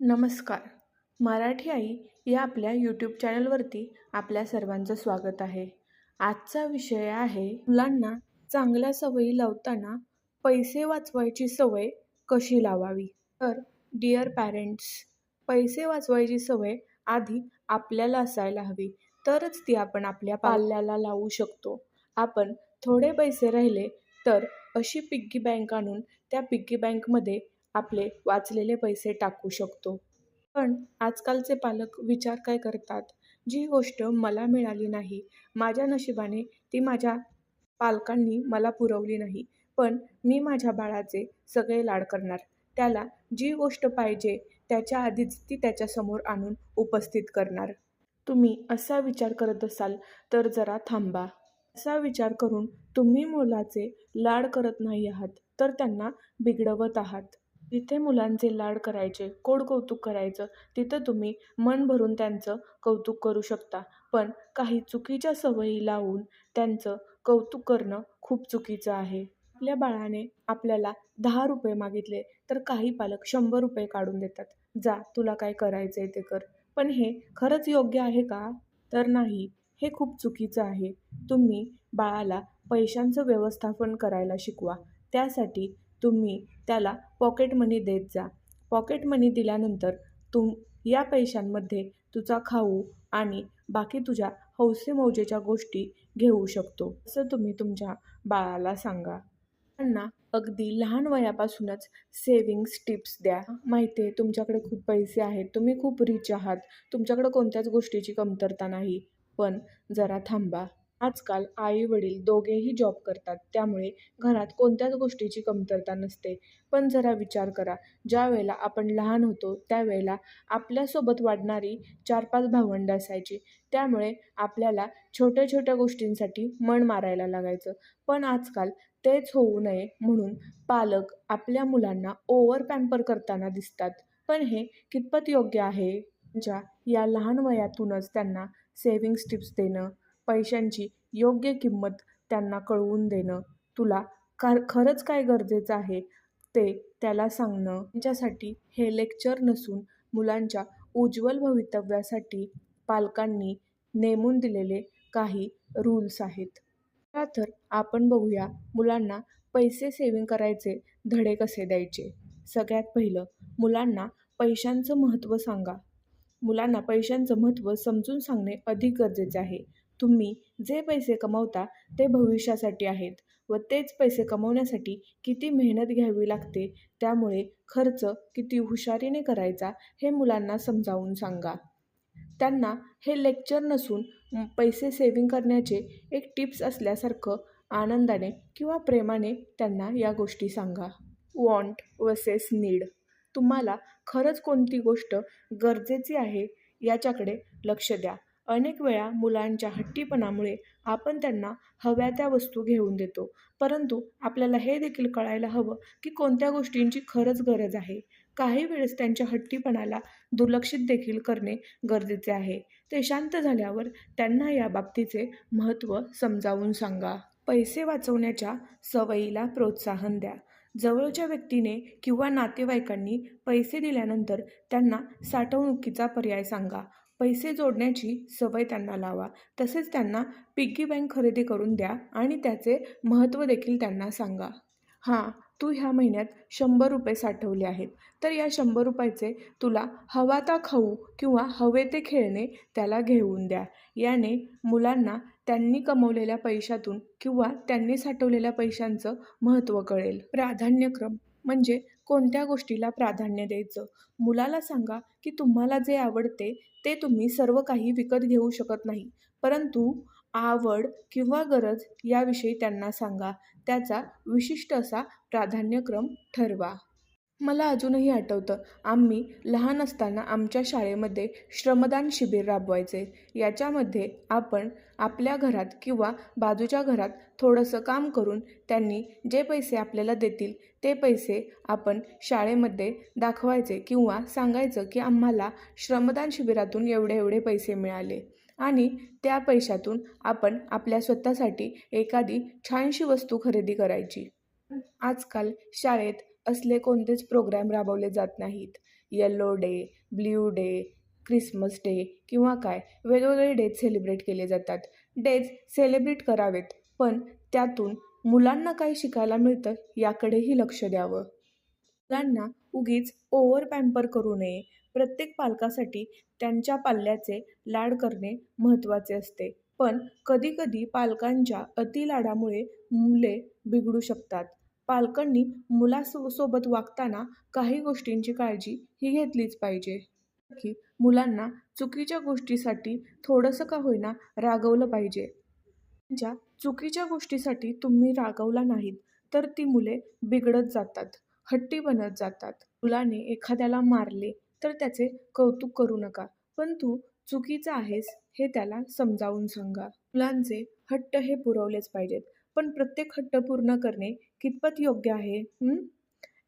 नमस्कार. मराठी आई या आपल्या यूट्यूब चॅनलवरती आपल्या सर्वांचं स्वागत आहे. आजचा विषय आहे मुलांना चांगल्या सवयी लावताना पैसे वाचवायची सवय कशी लावावी? तर डिअर पॅरेंट्स पैसे वाचवायची सवय आधी आपल्याला असायला हवी तरच ती आपण आपल्या पाल्याला लावू शकतो. आपण थोडे पैसे राहिले तर अशी पिग्गी बँक आणून त्या पिग्गी बँकमध्ये आपले वाचलेले पैसे टाकू शकतो. पण आजकालचे पालक विचार काय करतात? जी गोष्ट मला मिळाली नाही माझ्या नशिबाने ती माझ्या पालकांनी मला पुरवली नाही पण मी माझ्या बाळाचे सगळे लाड करणार. त्याला जी गोष्ट पाहिजे त्याच्या आधीच ती त्याच्यासमोर आणून उपस्थित करणार. तुम्ही असा विचार करत असाल तर जरा थांबा. असा विचार करून तुम्ही मुलाचे लाड करत नाही आहात तर त्यांना बिघडवत आहात. जिथे मुलांचे लाड करायचे कोड कौतुक करायचं. तिथं तुम्ही मन भरून त्यांचं कौतुक करू शकता. पण काही चुकीच्या सवयी लावून त्यांचं कौतुक करणं खूप चुकीचं आहे. आपल्या बाळाने आपल्याला दहा रुपये मागितले तर काही पालक शंभर रुपये काढून देतात. जा तुला काय करायचं आहे ते कर. पण हे खरंच योग्य आहे का? तर नाही हे खूप चुकीचं आहे. तुम्ही बाळाला पैशांचं व्यवस्थापन करायला शिकवा. त्यासाठी तुम्ही त्याला पॉकेट मनी देत जा. पॉकेट मनी दिल्यानंतर तुम या पैशांमध्ये तुझा खाऊ आणि बाकी तुझ्या हौसे मौजेच्या गोष्टी घेऊ शकतो. असं तुम्ही तुमच्या बाळाला सांगा. त्यांना अगदी लहान वयापासूनच सेविंग्स टिप्स द्या. माहिती आहे तुमच्याकडे खूप पैसे आहेत. तुम्ही खूप रिच आहात. तुमच्याकडे कोणत्याच गोष्टीची कमतरता नाही. पण जरा थांबा. आजकाल आई वडील दोघेही जॉब करतात. त्यामुळे घरात कोणत्याच गोष्टीची कमतरता नसते. पण जरा विचार करा. ज्या वेळेला आपण लहान होतो त्यावेळेला आपल्यासोबत वाढणारी चार पाच भावंडं असायची. त्यामुळे आपल्याला छोट्या छोट्या गोष्टींसाठी मन मारायला लागायचं. पण आजकाल तेच होऊ नये म्हणून पालक आपल्या मुलांना ओव्हर पॅम्पर करताना दिसतात. पण हे कितपत योग्य आहे? ज्या या लहान वयातूनच त्यांना सेविंग्स टिप्स देणं पैशांची योग्य किंमत त्यांना कळवून देणं. तुला कार खरंच काय गरजेचं आहे? ते त्याला सांगणं. त्यांच्यासाठी हे लेक्चर नसून मुलांच्या उज्ज्वल भवितव्यासाठी पालकांनी नेमून दिलेले काही रूल्स आहेत. चला तर आपण बघूया मुलांना पैसे सेविंग करायचे धडे कसे द्यायचे. सगळ्यात पहिलं मुलांना पैशांचं महत्त्व सांगा. मुलांना पैशांचं महत्त्व समजून सांगणे अधिक गरजेचे आहे. तुम्ही जे पैसे कमवता ते भविष्यासाठी आहेत व तेच पैसे कमवण्यासाठी किती मेहनत घ्यावी लागते त्यामुळे खर्च किती हुशारीने करायचा हे मुलांना समजावून सांगा. त्यांना हे लेक्चर नसून पैसे सेविंग करण्याचे एक टिप्स असल्यासारखं आनंदाने किंवा प्रेमाने त्यांना या गोष्टी सांगा. वॉन्ट वसेस नीड तुम्हाला खरंच कोणती गोष्ट गरजेची आहे याच्याकडे लक्ष द्या. अनेक वेळा मुलांच्या हट्टीपणामुळे आपण त्यांना हव्या त्या वस्तू घेऊन देतो. परंतु आपल्याला हे देखील कळायला हवं की कोणत्या गोष्टींची खरंच गरज आहे. काही वेळेस त्यांच्या हट्टीपणाला दुर्लक्षित देखील करणे गरजेचे आहे. ते शांत झाल्यावर त्यांना या बाबतीचे महत्त्व समजावून सांगा. पैसे वाचवण्याच्या सवयीला प्रोत्साहन द्या. जवळच्या व्यक्तीने किंवा नातेवाईकांनी पैसे दिल्यानंतर त्यांना साठवणुकीचा पर्याय सांगा. पैसे जोडण्याची सवय त्यांना लावा. तसेच त्यांना पिग्गी बँक खरेदी करून द्या आणि त्याचे महत्त्व देखील त्यांना सांगा. हां तू ह्या महिन्यात शंभर रुपये साठवले आहेत. तर या शंभर रुपयाचे तुला हवा ता खाऊ किंवा हवे ते खेळणे त्याला घेऊन द्या. याने मुलांना त्यांनी कमवलेल्या पैशातून किंवा त्यांनी साठवलेल्या पैशांचं महत्त्व कळेल. प्राधान्यक्रम म्हणजे कोणत्या गोष्टीला प्राधान्य द्यायचं? मुलाला सांगा की तुम्हाला जे आवडते ते तुम्ही सर्व काही विकत घेऊ शकत नाही. परंतु आवड किंवा गरज याविषयी त्यांना सांगा. त्याचा विशिष्ट असा प्राधान्यक्रम ठरवा. मला अजूनही आठवतं आम्ही लहान असताना आमच्या शाळेमध्ये श्रमदान शिबिर राबवायचे. याच्यामध्ये आपण आपल्या घरात किंवा बाजूच्या घरात थोडंसं काम करून त्यांनी जे पैसे आपल्याला देतील ते पैसे आपण शाळेमध्ये दाखवायचे किंवा सांगायचं की आम्हाला श्रमदान शिबिरातून एवढे एवढे पैसे मिळाले. आणि त्या पैशातून आपण आपल्या स्वतःसाठी एखादी छानशी वस्तू खरेदी करायची. आजकाल शाळेत असले कोणतेच प्रोग्रॅम राबवले जात नाहीत. Yellow day blue day Christmas day किंवा काय वेगवेगळे डेज सेलिब्रेट केले जातात. डेज सेलिब्रेट करावेत पण त्यातून मुलांना काय शिकायला मिळतं याकडेही लक्ष द्यावं. मुलांना उगीच ओव्हर पॅम्पर करू नये. प्रत्येक पालकासाठी त्यांच्या पाल्याचे लाड करणे महत्त्वाचे असते. पण कधीकधी पालकांच्या अतिलाडामुळे मुले बिघडू शकतात. पालकांनी मुलासो सोबत वागताना काही गोष्टींची काळजी ही घेतलीच पाहिजे. की मुलांना चुकीच्या गोष्टीसाठी थोडंसं का होईना रागवलं पाहिजे. ज्या चुकीच्या गोष्टीसाठी तुम्ही रागवला नाहीत तर ती मुले बिघडत जातात हट्टी बनत जातात. मुलाने एखाद्याला मारले तर त्याचे कौतुक करू नका पण तू चुकीचा आहेस हे त्याला समजावून सांगा. मुलांचे हट्ट हे पुरवलेच पाहिजेत पण प्रत्येक हट्ट पूर्ण करणे कितपत योग्य आहे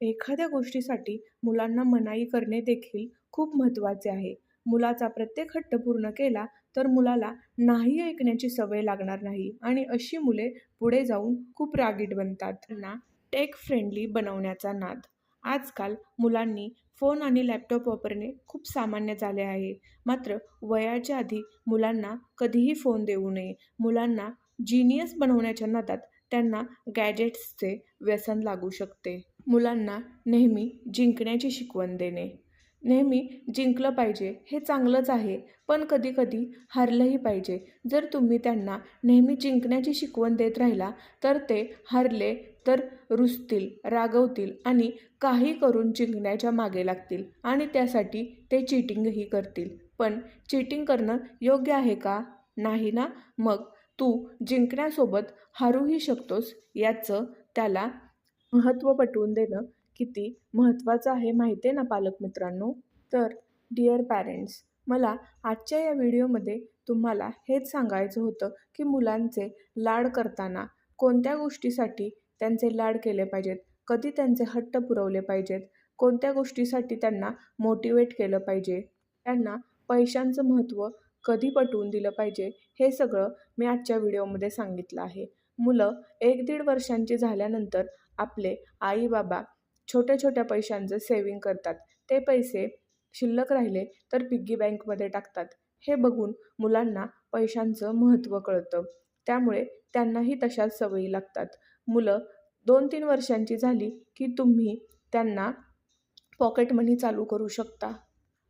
एखाद्या गोष्टीसाठी मुलांना मनाई करणे देखील खूप महत्त्वाचे आहे. मुलाचा प्रत्येक हट्ट पूर्ण केला तर मुलाला नाही ऐकण्याची सवय लागणार नाही. आणि अशी मुले पुढे जाऊन खूप रागीट बनतात. त्यांना टेक फ्रेंडली बनवण्याचा नाद. आजकाल मुलांनी फोन आणि लॅपटॉप वापरणे खूप सामान्य झाले आहे. मात्र वयाच्या आधी मुलांना कधीही फोन देऊ नये. मुलांना जिनियस बनवण्याच्या नादात त्यांना गॅजेट्सचे व्यसन लागू शकते. मुलांना नेहमी जिंकण्याची शिकवण देणे. नेहमी जिंकलं पाहिजे हे चांगलंच आहे. पण कधीकधी हारलंही पाहिजे. जर तुम्ही त्यांना नेहमी जिंकण्याची शिकवण देत राहिला तर ते हारले तर रुसतील रागवतील आणि काही करून जिंकण्याच्या मागे लागतील आणि त्यासाठी ते चिटिंगही करतील. पण चिटिंग करणं योग्य आहे का? नाही ना? मग तू जिंकण्यासोबत हारूही शकतोस याचं त्याला महत्त्व पटवून देणं किती महत्त्वाचं आहे माहिती आहे ना पालक मित्रांनो तर डिअर पॅरेंट्स मला आजच्या या व्हिडिओमध्ये तुम्हाला हेच सांगायचं होतं की मुलांचे लाड करताना कोणत्या गोष्टीसाठी त्यांचे लाड केले पाहिजेत? कधी त्यांचे हट्ट पुरवले पाहिजेत? कोणत्या गोष्टीसाठी त्यांना मोटिवेट केलं पाहिजे? त्यांना पैशांचं महत्त्व कधी पटवून दिलं पाहिजे? हे सगळं मी आजच्या व्हिडिओमध्ये सांगितलं आहे. मुलं एक दीड वर्षांची झाल्यानंतर आपले आई बाबा छोट्या छोट्या पैशांचं सेविंग करतात. ते पैसे शिल्लक राहिले तर पिग्गी बँकमध्ये टाकतात. हे बघून मुलांना पैशांचं महत्त्व कळतं. त्यामुळे त्यांनाही तशाच सवयी लागतात. मुलं दोन तीन वर्षांची झाली की तुम्ही त्यांना पॉकेट मनी चालू करू शकता.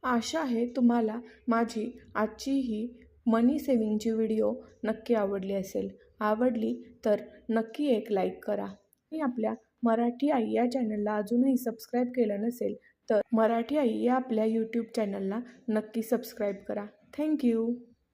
आशा आहे तुम्हाला माझी आजची ही मनी सेविंगची व्हिडिओ नक्की आवडली असेल. आवडली तर नक्की एक लाईक करा. आणि आपल्या मराठी आई या चॅनलला अजूनही सबस्क्राईब केलं नसेल तर मराठी आई या आपल्या यूट्यूब चॅनलला नक्की सबस्क्राईब करा. थँक्यू